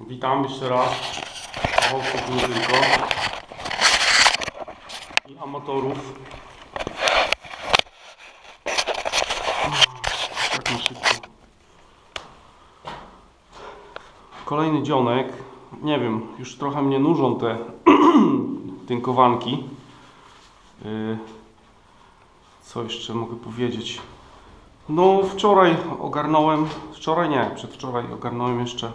Witam jeszcze raz chłopców nie tylko i amatorów. Tak na szybko. Kolejny dzionek. Nie wiem, już trochę mnie nużą te tynkowanki. Yy, Co jeszcze mogę powiedzieć? No, wczoraj ogarnąłem, wczoraj nie, przedwczoraj ogarnąłem jeszcze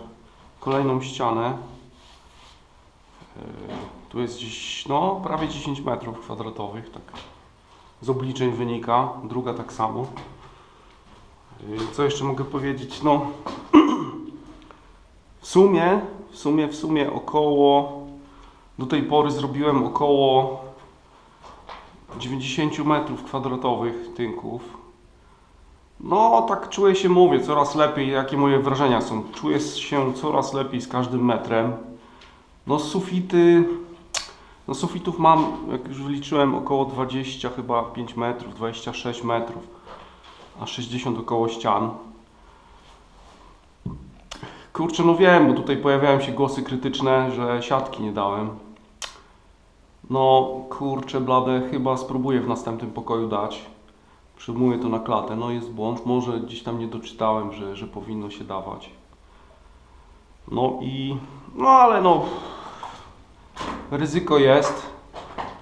kolejną ścianę. Yy, Tu jest gdzieś, no, prawie 10 metrów kwadratowych, tak z obliczeń wynika. Druga tak samo. Yy, Co jeszcze mogę powiedzieć? No, w sumie, w sumie, w sumie około, do tej pory zrobiłem około 90 metrów kwadratowych tynków. No, tak czuję się, mówię, coraz lepiej, jakie moje wrażenia są. Czuję się coraz lepiej z każdym metrem. No, sufity, no sufitów mam, jak już wyliczyłem, około 20 chyba 5 metrów, 26 metrów, a 60 około ścian. Kurczę, no wiem, bo tutaj pojawiają się głosy krytyczne, że siatki nie dałem. No, kurczę, blade, chyba spróbuję w następnym pokoju dać. Przyjmuję to na klatę. No jest błąd, może gdzieś tam nie doczytałem, że, że powinno się dawać. No i, no ale no, ryzyko jest.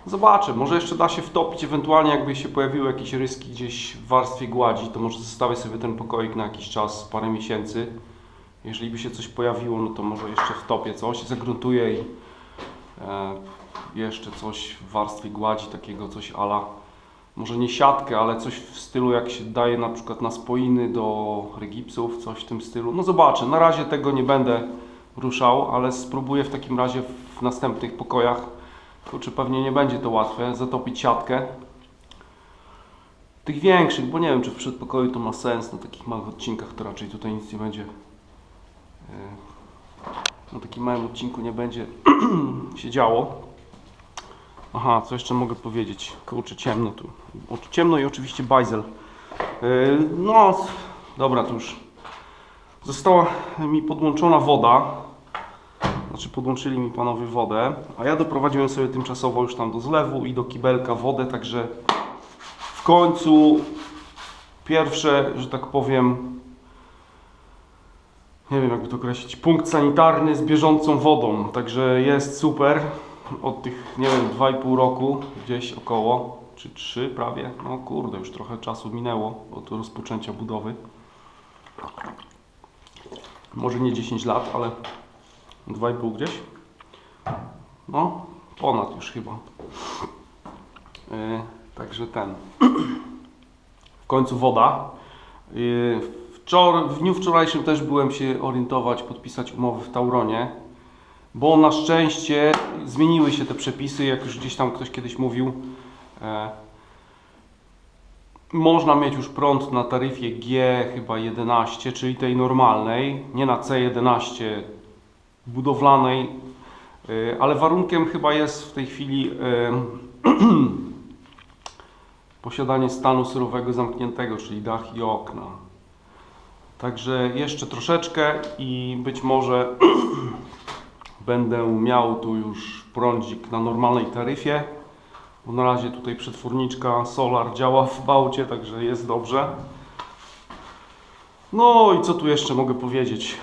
Zobaczę, może jeszcze da się wtopić, ewentualnie jakby się pojawiły jakieś ryski gdzieś w warstwie gładzi, to może zostawię sobie ten pokoik na jakiś czas, parę miesięcy. Jeżeli by się coś pojawiło, no to może jeszcze wtopię coś, zagruntuję i e, jeszcze coś w warstwie gładzi, takiego coś ala, może nie siatkę, ale coś w stylu jak się daje na przykład na spoiny do regipsów, coś w tym stylu. No zobaczę, na razie tego nie będę ruszał, ale spróbuję w takim razie w następnych pokojach, kurczę pewnie nie będzie to łatwe, zatopić siatkę. Tych większych, bo nie wiem czy w przedpokoju to ma sens, na takich małych odcinkach to raczej tutaj nic nie będzie. e, Na takim małym odcinku nie będzie się działo. Aha, co jeszcze mogę powiedzieć? Kurczę, ciemno tu. Ciemno i oczywiście bajzel. Yy, no, dobra, to już. Została mi podłączona woda. Znaczy podłączyli mi panowie wodę, a ja doprowadziłem sobie tymczasowo już tam do zlewu i do kibelka wodę, także w końcu pierwsze, że tak powiem, nie wiem jakby to określić, punkt sanitarny z bieżącą wodą, także jest super od tych, nie wiem, 2,5 roku gdzieś około, czy 3 prawie, no kurde, już trochę czasu minęło od rozpoczęcia budowy. Może nie 10 lat, ale 2,5 gdzieś. No, ponad już chyba. Yy, także ten. W końcu woda. Yy, wczor- w dniu wczorajszym też byłem się orientować, podpisać umowę w Tauronie bo na szczęście zmieniły się te przepisy, jak już gdzieś tam ktoś kiedyś mówił. E, można mieć już prąd na taryfie G chyba 11, czyli tej normalnej, nie na C11 budowlanej, e, ale warunkiem chyba jest w tej chwili e, posiadanie stanu surowego zamkniętego, czyli dach i okna. Także jeszcze troszeczkę i być może będę miał tu już prądzik na normalnej taryfie. Na razie tutaj przetwórniczka Solar działa w bałcie, także jest dobrze. No i co tu jeszcze mogę powiedzieć?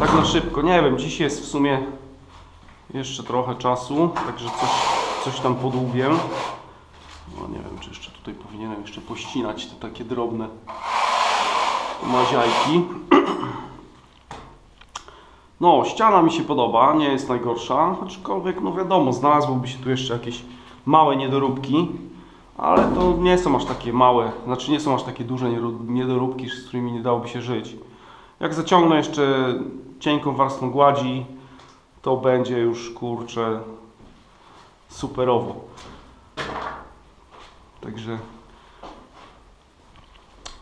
Tak na szybko, nie wiem, dziś jest w sumie jeszcze trochę czasu, także coś, coś tam podłubię. No nie wiem, czy jeszcze tutaj powinienem jeszcze pościnać te takie drobne maziajki. No, ściana mi się podoba, nie jest najgorsza, aczkolwiek, no wiadomo, znalazłoby się tu jeszcze jakieś małe niedoróbki, ale to nie są aż takie małe, znaczy nie są aż takie duże niedoróbki, z którymi nie dałoby się żyć. Jak zaciągnę jeszcze cienką warstwą gładzi, to będzie już, kurczę, superowo. Także,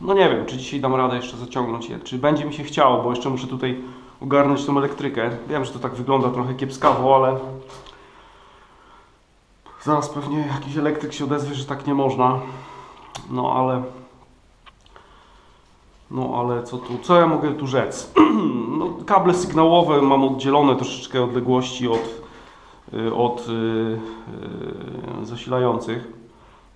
no nie wiem, czy dzisiaj dam radę jeszcze zaciągnąć je, czy będzie mi się chciało, bo jeszcze muszę tutaj ogarnąć tą elektrykę. Wiem, że to tak wygląda trochę kiepskawo, ale zaraz pewnie jakiś elektryk się odezwie, że tak nie można. No ale No ale co tu, co ja mogę tu rzec? No, kable sygnałowe mam oddzielone troszeczkę odległości od, y, od y, y, zasilających.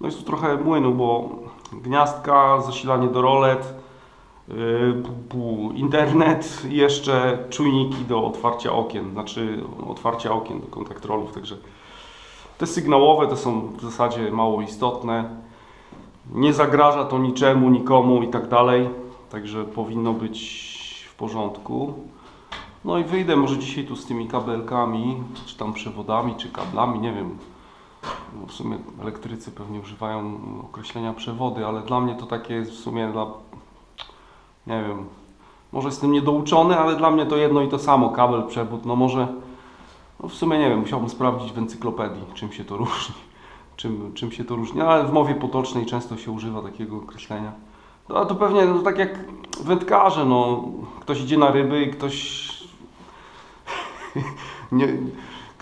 No jest tu trochę młynu, bo gniazdka, zasilanie do rolet, internet i jeszcze czujniki do otwarcia okien, znaczy otwarcia okien do kontaktrolów, także te sygnałowe to są w zasadzie mało istotne. Nie zagraża to niczemu, nikomu i tak dalej, także powinno być w porządku. No i wyjdę może dzisiaj tu z tymi kabelkami, czy tam przewodami, czy kablami, nie wiem. No w sumie elektrycy pewnie używają określenia przewody, ale dla mnie to takie jest w sumie dla, nie wiem, może jestem niedouczony, ale dla mnie to jedno i to samo, kabel, przewód, no może, no w sumie nie wiem, musiałbym sprawdzić w encyklopedii, czym się to różni, czym, czym się to różni, ale w mowie potocznej często się używa takiego określenia. No a to pewnie no, tak jak wędkarze, no, ktoś idzie na ryby i ktoś nie,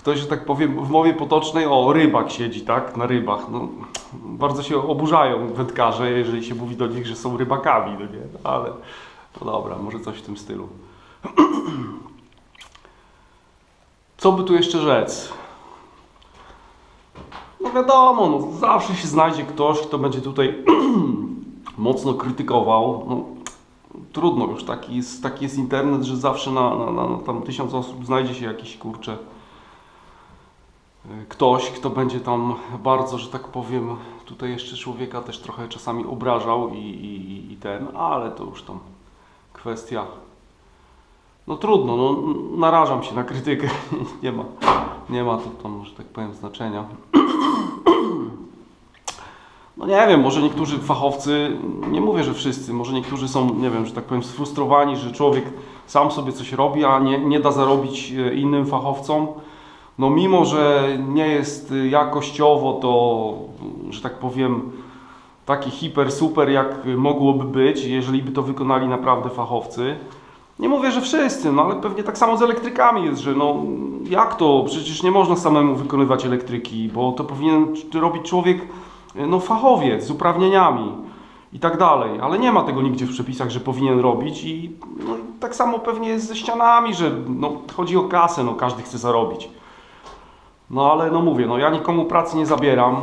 ktoś, że tak powiem, w mowie potocznej, o, rybak siedzi, tak, na rybach. No, bardzo się oburzają wędkarze, jeżeli się mówi do nich, że są rybakami, no nie? Ale, no dobra, może coś w tym stylu. Co by tu jeszcze rzec? No wiadomo, no, zawsze się znajdzie ktoś, kto będzie tutaj mocno krytykował. No, trudno już, taki jest, taki jest internet, że zawsze na, na, na tam tysiąc osób znajdzie się jakiś kurczę y, ktoś, kto będzie tam bardzo, że tak powiem, tutaj jeszcze człowieka też trochę czasami obrażał i, i, i ten, ale to już tam kwestia. No trudno, no narażam się na krytykę, nie ma, nie ma to tam, że tak powiem, znaczenia. No nie wiem, może niektórzy fachowcy, nie mówię, że wszyscy, może niektórzy są, nie wiem, że tak powiem, sfrustrowani, że człowiek sam sobie coś robi, a nie, nie da zarobić e, innym fachowcom. No mimo, że nie jest e, jakościowo to, że tak powiem, taki hiper, super jak mogłoby być, jeżeli by to wykonali naprawdę fachowcy. Nie mówię, że wszyscy, no ale pewnie tak samo z elektrykami jest, że no jak to? Przecież nie można samemu wykonywać elektryki, bo to powinien robić człowiek, no fachowiec z uprawnieniami i tak dalej, ale nie ma tego nigdzie w przepisach, że powinien robić i no, tak samo pewnie jest ze ścianami, że no, chodzi o kasę, no każdy chce zarobić. No ale no mówię, no ja nikomu pracy nie zabieram,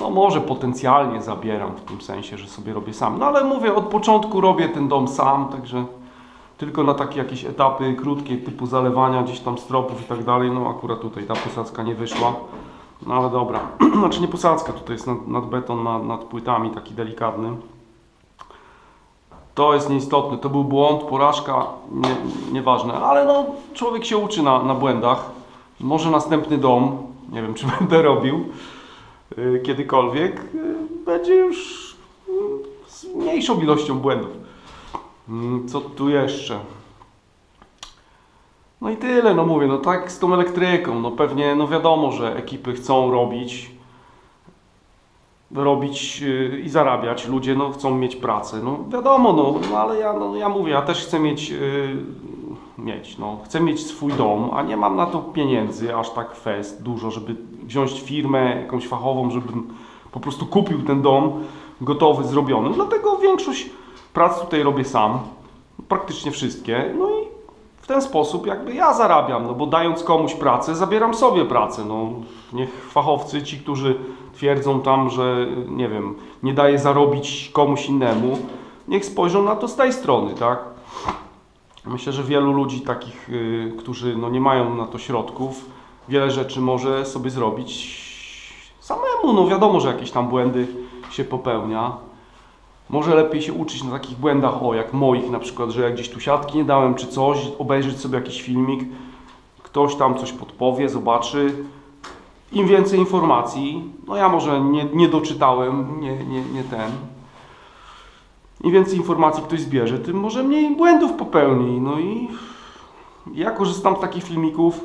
no może potencjalnie zabieram w tym sensie, że sobie robię sam, no ale mówię, od początku robię ten dom sam, także tylko na takie jakieś etapy krótkie typu zalewania gdzieś tam stropów i tak dalej, no akurat tutaj ta posadzka nie wyszła. No ale dobra, znaczy nie posadzka, tutaj jest nad, nad beton, nad, nad płytami taki delikatny. To jest nieistotne, to był błąd, porażka, nie, nieważne, ale no człowiek się uczy na, na błędach. Może następny dom, nie wiem czy będę robił y, kiedykolwiek, y, będzie już y, z mniejszą ilością błędów. Mm, Co tu jeszcze? No i tyle, no mówię, no tak z tą elektryką, no pewnie, no wiadomo, że ekipy chcą robić, robić i zarabiać, ludzie no chcą mieć pracę, no wiadomo, no, no ale ja, no, ja mówię, ja też chcę mieć, mieć, no chcę mieć swój dom, a nie mam na to pieniędzy aż tak fest dużo, żeby wziąć firmę jakąś fachową, żebym po prostu kupił ten dom gotowy, zrobiony, dlatego większość prac tutaj robię sam, praktycznie wszystkie, no i w ten sposób jakby ja zarabiam, no bo dając komuś pracę, zabieram sobie pracę. No, niech fachowcy, ci, którzy twierdzą tam, że nie wiem, nie daje zarobić komuś innemu, niech spojrzą na to z tej strony, tak? Myślę, że wielu ludzi takich, y, którzy no, nie mają na to środków, wiele rzeczy może sobie zrobić samemu. No wiadomo, że jakieś tam błędy się popełnia. Może lepiej się uczyć na takich błędach, o jak moich na przykład, że jak gdzieś tu siatki nie dałem czy coś, obejrzeć sobie jakiś filmik, ktoś tam coś podpowie, zobaczy. Im więcej informacji, no ja może nie, nie doczytałem, nie, nie, nie ten. Im więcej informacji ktoś zbierze, tym może mniej błędów popełni. No i ja korzystam z takich filmików.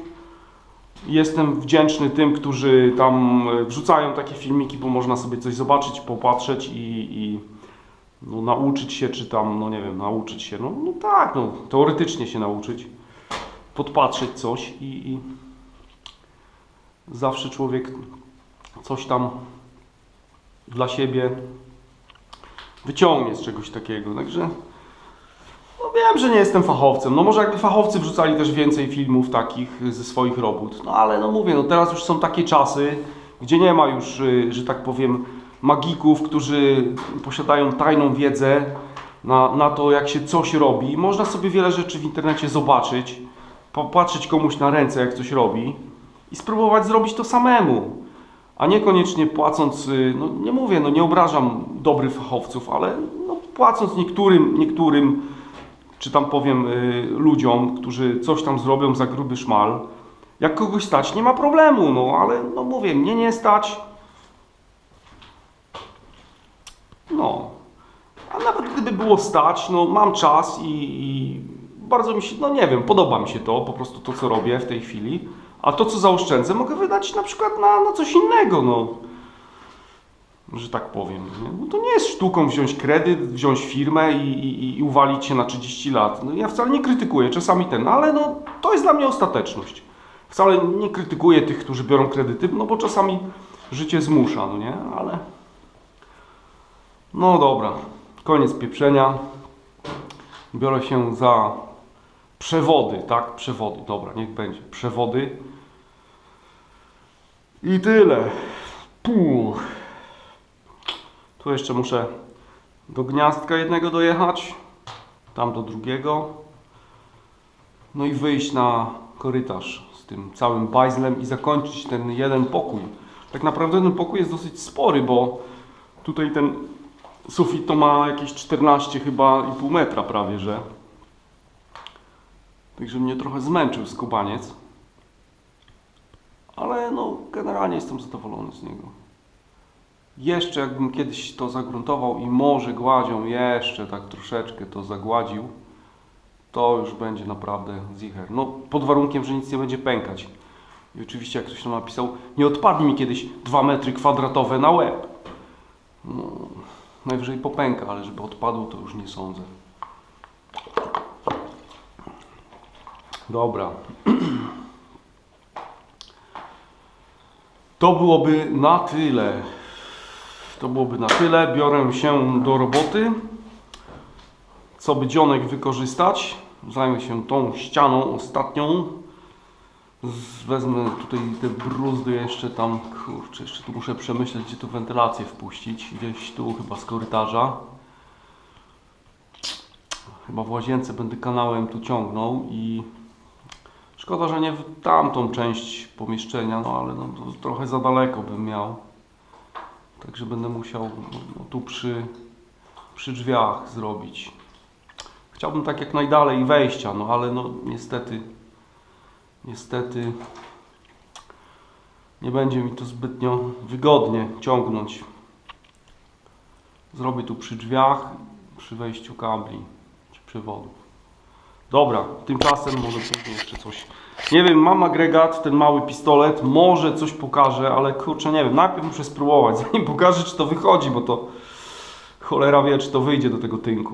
Jestem wdzięczny tym, którzy tam e, wrzucają takie filmiki, bo można sobie coś zobaczyć, popatrzeć i, i no, nauczyć się, czy tam, no nie wiem, nauczyć się, no, no tak, no, teoretycznie się nauczyć, podpatrzeć coś i, i zawsze człowiek coś tam dla siebie wyciągnie z czegoś takiego, także No wiem, że nie jestem fachowcem. No może jakby fachowcy wrzucali też więcej filmów takich ze swoich robót. No ale no mówię, no teraz już są takie czasy, gdzie nie ma już, y, że tak powiem, magików, którzy posiadają tajną wiedzę na, na to, jak się coś robi. Można sobie wiele rzeczy w internecie zobaczyć, popatrzeć komuś na ręce, jak coś robi i spróbować zrobić to samemu. A niekoniecznie płacąc, y, no nie mówię, no nie obrażam dobrych fachowców, ale no, płacąc niektórym, niektórym czy tam powiem y, ludziom, którzy coś tam zrobią za gruby szmal. Jak kogoś stać, nie ma problemu, no ale no mówię, mnie nie stać. No. A nawet gdyby było stać, no mam czas i, i bardzo mi się, no nie wiem, podoba mi się to, po prostu to, co robię w tej chwili. A to, co zaoszczędzę, mogę wydać na przykład na, na coś innego, no. Że tak powiem. Nie? No to nie jest sztuką wziąć kredyt, wziąć firmę i, i, i uwalić się na 30 lat. No ja wcale nie krytykuję, czasami ten, no ale no, to jest dla mnie ostateczność. Wcale nie krytykuję tych, którzy biorą kredyty, no bo czasami życie zmusza, no nie? Ale... No dobra, koniec pieprzenia. Biorę się za przewody, tak? Przewody, dobra, niech będzie. Przewody. I tyle. Puh. Tu jeszcze muszę do gniazdka jednego dojechać, tam do drugiego. No i wyjść na korytarz z tym całym bajzlem i zakończyć ten jeden pokój. Tak naprawdę ten pokój jest dosyć spory, bo tutaj ten sufit to ma jakieś 14 chyba i pół metra prawie, że. Także mnie trochę zmęczył skubaniec. Ale no, generalnie jestem zadowolony z niego. Jeszcze jakbym kiedyś to zagruntował i może gładzią jeszcze tak troszeczkę to zagładził, to już będzie naprawdę zicher. No pod warunkiem, że nic nie będzie pękać. I oczywiście jak ktoś tam napisał, nie odpadnie mi kiedyś 2 metry kwadratowe na łeb. No, najwyżej popęka, ale żeby odpadło to już nie sądzę. Dobra. To byłoby na tyle. To byłoby na tyle. Biorę się do roboty. Co by dzionek wykorzystać? Zajmę się tą ścianą ostatnią. Wezmę tutaj te bruzdy jeszcze tam. Kurczę, jeszcze tu muszę przemyśleć, gdzie tu wentylację wpuścić. Gdzieś tu chyba z korytarza. Chyba w łazience będę kanałem tu ciągnął i szkoda, że nie w tamtą część pomieszczenia, no ale no, trochę za daleko bym miał. Także będę musiał no, tu przy, przy drzwiach zrobić. Chciałbym tak jak najdalej wejścia, no ale no niestety, niestety nie będzie mi to zbytnio wygodnie ciągnąć. Zrobię tu przy drzwiach, przy wejściu kabli czy przewodów. Dobra, tymczasem może później jeszcze coś. Nie wiem, mam agregat, ten mały pistolet, może coś pokaże, ale kurczę, nie wiem, najpierw muszę spróbować, zanim pokażę, czy to wychodzi, bo to cholera wie, czy to wyjdzie do tego tynku.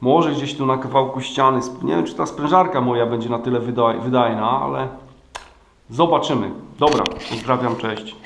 Może gdzieś tu na kawałku ściany, nie wiem, czy ta sprężarka moja będzie na tyle wydaj- wydajna, ale zobaczymy. Dobra, pozdrawiam, cześć.